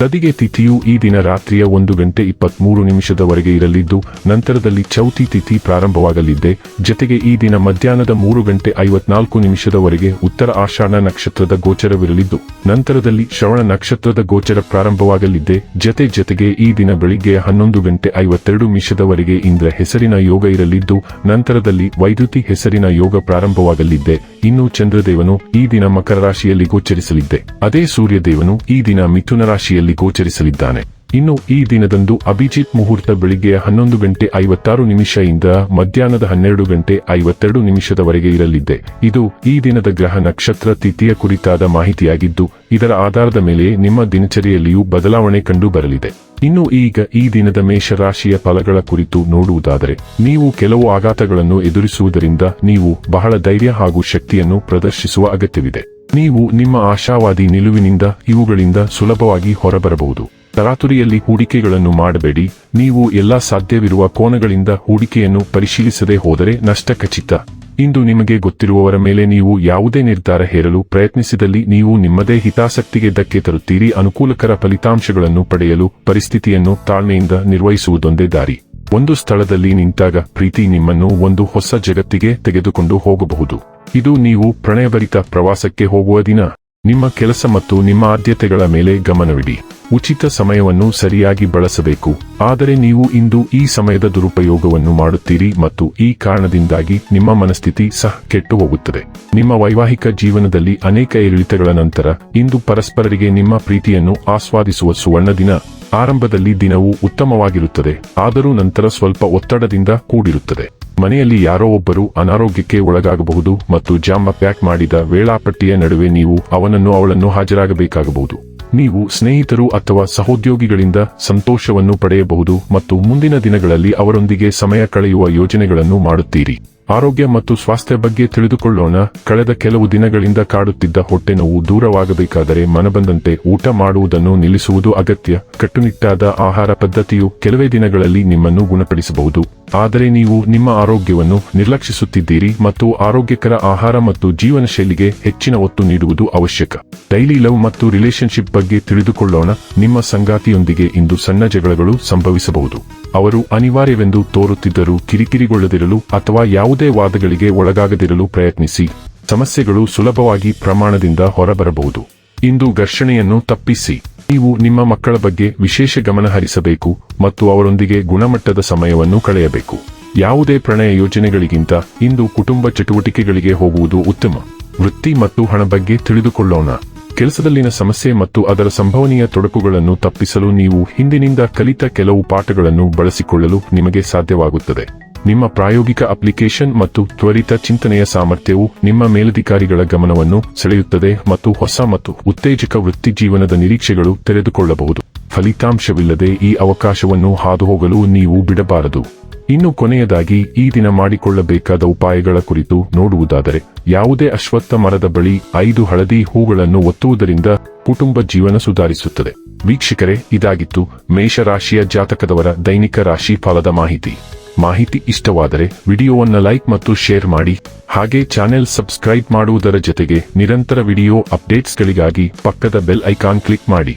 ತದಿಗೆ ತಿಥಿಯು ಈ ದಿನ ರಾತ್ರಿಯ ಒಂದು ಗಂಟೆ ಇಪ್ಪತ್ಮೂರು ನಿಮಿಷದವರೆಗೆ ಇರಲಿದ್ದು, ನಂತರದಲ್ಲಿ ಚೌತಿ ತಿಥಿ ಪ್ರಾರಂಭವಾಗಲಿದ್ದೆ. ಜತೆಗೆ ಈ ದಿನ ಮಧ್ಯಾಹ್ನದ ಮೂರು ಗಂಟೆ ಐವತ್ನಾಲ್ಕು ನಿಮಿಷದವರೆಗೆ ಉತ್ತರ ಆಷಾಢ ನಕ್ಷತ್ರದ ಗೋಚರವಿರಲಿದ್ದು, ನಂತರದಲ್ಲಿ ಶ್ರವಣ ನಕ್ಷತ್ರದ ಗೋಚರ ಪ್ರಾರಂಭವಾಗಲಿದ್ದೆ. ಜತೆ ಜತೆಗೆ ಈ ದಿನ ಬೆಳಿಗ್ಗೆ ಹನ್ನೊಂದು ಗಂಟೆ ಐವತ್ತೆರಡು ನಿಮಿಷದವರೆಗೆ ಇಂದ್ರ ಹೆಸರಿನ ಯೋಗ ಇರಲಿದ್ದು, ನಂತರದಲ್ಲಿ ವೈದ್ಯುತಿ ಹೆಸರಿನ ಯೋಗ ಪ್ರಾರಂಭವಾಗಲಿದ್ದೆ. ಇನ್ನು ಚಂದ್ರದೇವನು ಈ ದಿನ ಮಕರ ರಾಶಿಯಲ್ಲಿ ಗೋಚರಿಸಲಿದ್ದೆ. ಅದೇ ಸೂರ್ಯದೇವನು ಈ ದಿನ ಮಿಥುನ ರಾಶಿಯಲ್ಲಿ ಗೋಚರಿಸಲಿದ್ದಾನೆ. ಇನ್ನು ಈ ದಿನದಂದು ಅಭಿಜಿತ್ ಮುಹೂರ್ತ ಬೆಳಿಗ್ಗೆ ಹನ್ನೊಂದು ಗಂಟೆ ಐವತ್ತಾರು ನಿಮಿಷದಿಂದ ಮಧ್ಯಾಹ್ನದ ಹನ್ನೆರಡು ಗಂಟೆ ಐವತ್ತೆರಡು ನಿಮಿಷದವರೆಗೆ ಇರಲಿದೆ ಇದು ಈ ದಿನದ ಗ್ರಹ ನಕ್ಷತ್ರ ತಿಥಿಯ ಕುರಿತಾದ ಮಾಹಿತಿಯಾಗಿದ್ದು, ಇದರ ಆಧಾರದ ಮೇಲೆ ನಿಮ್ಮ ದಿನಚರಿಯಲ್ಲಿಯೂ ಬದಲಾವಣೆ ಕಂಡು ಬರಲಿದೆ ಇನ್ನು ಈಗ ಈ ದಿನದ ಮೇಷರಾಶಿಯ ಫಲಗಳ ಕುರಿತು ನೋಡುವುದಾದರೆ, ನೀವು ಕೆಲವು ಆಘಾತಗಳನ್ನು ಎದುರಿಸುವುದರಿಂದ ನೀವು ಬಹಳ ಧೈರ್ಯ ಹಾಗೂ ಶಕ್ತಿಯನ್ನು ಪ್ರದರ್ಶಿಸುವ ಅಗತ್ಯವಿದೆ. ನೀವು ನಿಮ್ಮ ಆಶಾವಾದಿ ನಿಲುವಿನಿಂದ, ಇವುಗಳಿಂದ ಸುಲಭವಾಗಿ ಹೊರಬರಬಹುದು. ತರಾತುರಿಯಲ್ಲಿ ಹೂಡಿಕೆಗಳನ್ನು ಮಾಡಬೇಡಿ. ನೀವು ಎಲ್ಲಾ ಸಾಧ್ಯವಿರುವ ಕೋನಗಳಿಂದ ಹೂಡಿಕೆಯನ್ನು ಪರಿಶೀಲಿಸದೆ ಹೋದರೆ ನಷ್ಟ ಖಚಿತ. ಇಂದು ನಿಮಗೆ ಗೊತ್ತಿರುವವರ ಮೇಲೆ ನೀವು ಯಾವುದೇ ನಿರ್ಧಾರ ಹೇರಲು ಪ್ರಯತ್ನಿಸಿದಲ್ಲಿ ನೀವು ನಿಮ್ಮದೇ ಹಿತಾಸಕ್ತಿಗೆ ಧಕ್ಕೆ ತರುತ್ತೀರಿ. ಅನುಕೂಲಕರ ಫಲಿತಾಂಶಗಳನ್ನು ಪಡೆಯಲು ಪರಿಸ್ಥಿತಿಯನ್ನು ತಾಳ್ಮೆಯಿಂದ ನಿರ್ವಹಿಸುವುದೊಂದೇ ದಾರಿ. ಒಂದು ಸ್ಥಳದಲ್ಲಿ ನಿಂತಾಗ ಪ್ರೀತಿ ನಿಮ್ಮನ್ನು ಒಂದು ಹೊಸ ಜಗತ್ತಿಗೆ ತೆಗೆದುಕೊಂಡು ಹೋಗಬಹುದು. ಇದು ನೀವು ಪ್ರಣಯಭರಿತ ಪ್ರವಾಸಕ್ಕೆ ಹೋಗುವ ದಿನ. ನಿಮ್ಮ ಕೆಲಸ ಮತ್ತು ನಿಮ್ಮ ಆದ್ಯತೆಗಳ ಮೇಲೆ ಗಮನವಿಡಿ. ಉಚಿತ ಸಮಯವನ್ನು ಸರಿಯಾಗಿ ಬಳಸಬೇಕು. ಆದರೆ ನೀವು ಇಂದು ಈ ಸಮಯದ ದುರುಪಯೋಗವನ್ನು ಮಾಡುತ್ತೀರಿ ಮತ್ತು ಈ ಕಾರಣದಿಂದಾಗಿ ನಿಮ್ಮ ಮನಸ್ಥಿತಿ ಸಹ ಕೆಟ್ಟು ಹೋಗುತ್ತದೆ ನಿಮ್ಮ ವೈವಾಹಿಕ ಜೀವನದಲ್ಲಿ ಅನೇಕ ಏರಿಳಿತಗಳ ನಂತರ ಇಂದು ಪರಸ್ಪರರಿಗೆ ನಿಮ್ಮ ಪ್ರೀತಿಯನ್ನು ಆಸ್ವಾದಿಸುವ ಸುವರ್ಣ ದಿನ. ಆರಂಭದಲ್ಲಿ ದಿನವು ಉತ್ತಮವಾಗಿರುತ್ತದೆ, ಆದರೂ ನಂತರ ಸ್ವಲ್ಪ ಒತ್ತಡದಿಂದ ಕೂಡಿರುತ್ತದೆ. ಮನೆಯಲ್ಲಿ ಯಾರೋ ಒಬ್ಬರು ಅನಾರೋಗ್ಯಕ್ಕೆ ಒಳಗಾಗಬಹುದು ಮತ್ತು ಜಾಮ ಪ್ಯಾಕ್ ಮಾಡಿದ ವೇಳಾಪಟ್ಟಿಯ ನಡುವೆ ನೀವು ಅವನನ್ನು ಅವಳನ್ನು ಹಾಜರಾಗಬೇಕಾಗಬಹುದು. ನೀವು ಸ್ನೇಹಿತರು ಅಥವಾ ಸಹೋದ್ಯೋಗಿಗಳಿಂದ ಸಂತೋಷವನ್ನು ಪಡೆಯಬಹುದು ಮತ್ತು ಮುಂದಿನ ದಿನಗಳಲ್ಲಿ ಅವರೊಂದಿಗೆ ಸಮಯ ಕಳೆಯುವ ಯೋಜನೆಗಳನ್ನು ಮಾಡುತ್ತೀರಿ. ಆರೋಗ್ಯ ಮತ್ತು ಸ್ವಾಸ್ಥ್ಯ ಬಗ್ಗೆ ತಿಳಿದುಕೊಳ್ಳೋಣ. ಕಳೆದ ಕೆಲವು ದಿನಗಳಿಂದ ಕಾಡುತ್ತಿದ್ದ ಹೊಟ್ಟೆ ನೋವು ದೂರವಾಗಬೇಕಾದರೆ ಮನಬಂದಂತೆ ಊಟ ಮಾಡುವುದನ್ನು ನಿಲ್ಲಿಸುವುದು ಅಗತ್ಯ. ಕಟ್ಟುನಿಟ್ಟಾದ ಆಹಾರ ಪದ್ಧತಿಯು ಕೆಲವೇ ದಿನಗಳಲ್ಲಿ ನಿಮ್ಮನ್ನು ಗುಣಪಡಿಸಬಹುದು. ಆದರೆ ನೀವು ನಿಮ್ಮ ಆರೋಗ್ಯವನ್ನು ನಿರ್ಲಕ್ಷಿಸುತ್ತಿದ್ದೀರಿ ಮತ್ತು ಆರೋಗ್ಯಕರ ಆಹಾರ ಮತ್ತು ಜೀವನ ಶೈಲಿಗೆ ಹೆಚ್ಚಿನ ಒತ್ತು ನೀಡುವುದು ಅವಶ್ಯಕ. ಡೈಲಿ ಲವ್ ಮತ್ತು ರಿಲೇಶನ್ಶಿಪ್ ಬಗ್ಗೆ ತಿಳಿದುಕೊಳ್ಳೋಣ. ನಿಮ್ಮ ಸಂಗಾತಿಯೊಂದಿಗೆ ಇಂದು ಸಣ್ಣ ಜಗಳಗಳು ಸಂಭವಿಸಬಹುದು. ಅವರು ಅನಿವಾರ್ಯವೆಂದು ತೋರುತ್ತಿದ್ದರೂ ಕಿರಿಕಿರಿಗೊಳ್ಳದಿರಲು ಅಥವಾ ಯಾವುದೇ ವಾದಗಳಿಗೆ ಒಳಗಾಗದಿರಲು ಪ್ರಯತ್ನಿಸಿ. ಸಮಸ್ಯೆಗಳು ಸುಲಭವಾಗಿ ಪ್ರಮಾಣದಿಂದ ಹೊರಬರಬಹುದು. ಇಂದು ಘರ್ಷಣೆಯನ್ನು ತಪ್ಪಿಸಿ. ನೀವು ನಿಮ್ಮ ಮಕ್ಕಳ ಬಗ್ಗೆ ವಿಶೇಷ ಗಮನ ಹರಿಸಬೇಕು ಮತ್ತು ಅವರೊಂದಿಗೆ ಗುಣಮಟ್ಟದ ಸಮಯವನ್ನು ಕಳೆಯಬೇಕು. ಯಾವುದೇ ಪ್ರಣಯ ಯೋಜನೆಗಳಿಗಿಂತ ಇಂದು ಕುಟುಂಬ ಚಟುವಟಿಕೆಗಳಿಗೆ ಹೋಗುವುದು ಉತ್ತಮ. ವೃತ್ತಿ ಮತ್ತು ಹಣ ಬಗ್ಗೆ ತಿಳಿದುಕೊಳ್ಳೋಣ. ಕೆಲಸದಲ್ಲಿನ ಸಮಸ್ಯೆ ಮತ್ತು ಅದರ ಸಂಭವನೀಯ ತೊಡಕುಗಳನ್ನು ತಪ್ಪಿಸಲು ನೀವು ಹಿಂದಿನಿಂದ ಕಲಿತ ಕೆಲವು ಪಾಠಗಳನ್ನು ಬಳಸಿಕೊಳ್ಳಲು ನಿಮಗೆ ಸಾಧ್ಯವಾಗುತ್ತದೆ. ನಿಮ್ಮ ಪ್ರಾಯೋಗಿಕ ಅಪ್ಲಿಕೇಶನ್ ಮತ್ತು ತ್ವರಿತ ಚಿಂತನೆಯ ಸಾಮರ್ಥ್ಯವು ನಿಮ್ಮ ಮೇಲಧಿಕಾರಿಗಳ ಗಮನವನ್ನು ಸೆಳೆಯುತ್ತದೆ ಮತ್ತು ಹೊಸ ಮತ್ತು ಉತ್ತೇಜಕ ವೃತ್ತಿಜೀವನದ ನಿರೀಕ್ಷೆಗಳು ತೆರೆದುಕೊಳ್ಳಬಹುದು. ಫಲಿತಾಂಶವಿಲ್ಲದೆ ಈ ಅವಕಾಶವನ್ನು ಹಾದುಹೋಗಲು ನೀವು ಬಿಡಬಾರದು. ಇನ್ನು ಕೊನೆಯದಾಗಿ ಈ ದಿನ ಮಾಡಿಕೊಳ್ಳಬೇಕಾದ ಉಪಾಯಗಳ ಕುರಿತು ನೋಡುವುದಾದರೆ, ಯಾವುದೇ ಅಶ್ವತ್ಥ ಮರದ ಬಳಿ ಐದು ಹಳದಿ ಹೂಗಳನ್ನು ಒತ್ತುವುದರಿಂದ ಕುಟುಂಬ ಜೀವನ ಸುಧಾರಿಸುತ್ತದೆ. ವೀಕ್ಷಕರೇ, ಇದಾಗಿತ್ತು ಮೇಷರಾಶಿಯ ಜಾತಕದವರ ದೈನಿಕ ರಾಶಿ ಫಲದ ಮಾಹಿತಿ. ಮಾಹಿತಿ ಇಷ್ಟವಾದರೆ ವಿಡಿಯೋವನ್ನ ಲೈಕ್ ಮತ್ತು ಶೇರ್ ಮಾಡಿ, ಹಾಗೆ ಚಾನೆಲ್ ಸಬ್ಸ್ಕ್ರೈಬ್ ಮಾಡುವುದರ ಜೊತೆಗೆ ನಿರಂತರ ವಿಡಿಯೋ ಅಪ್ಡೇಟ್ಸ್ಗಳಿಗಾಗಿ ಪಕ್ಕದ ಬೆಲ್ ಐಕಾನ್ ಕ್ಲಿಕ್ ಮಾಡಿ.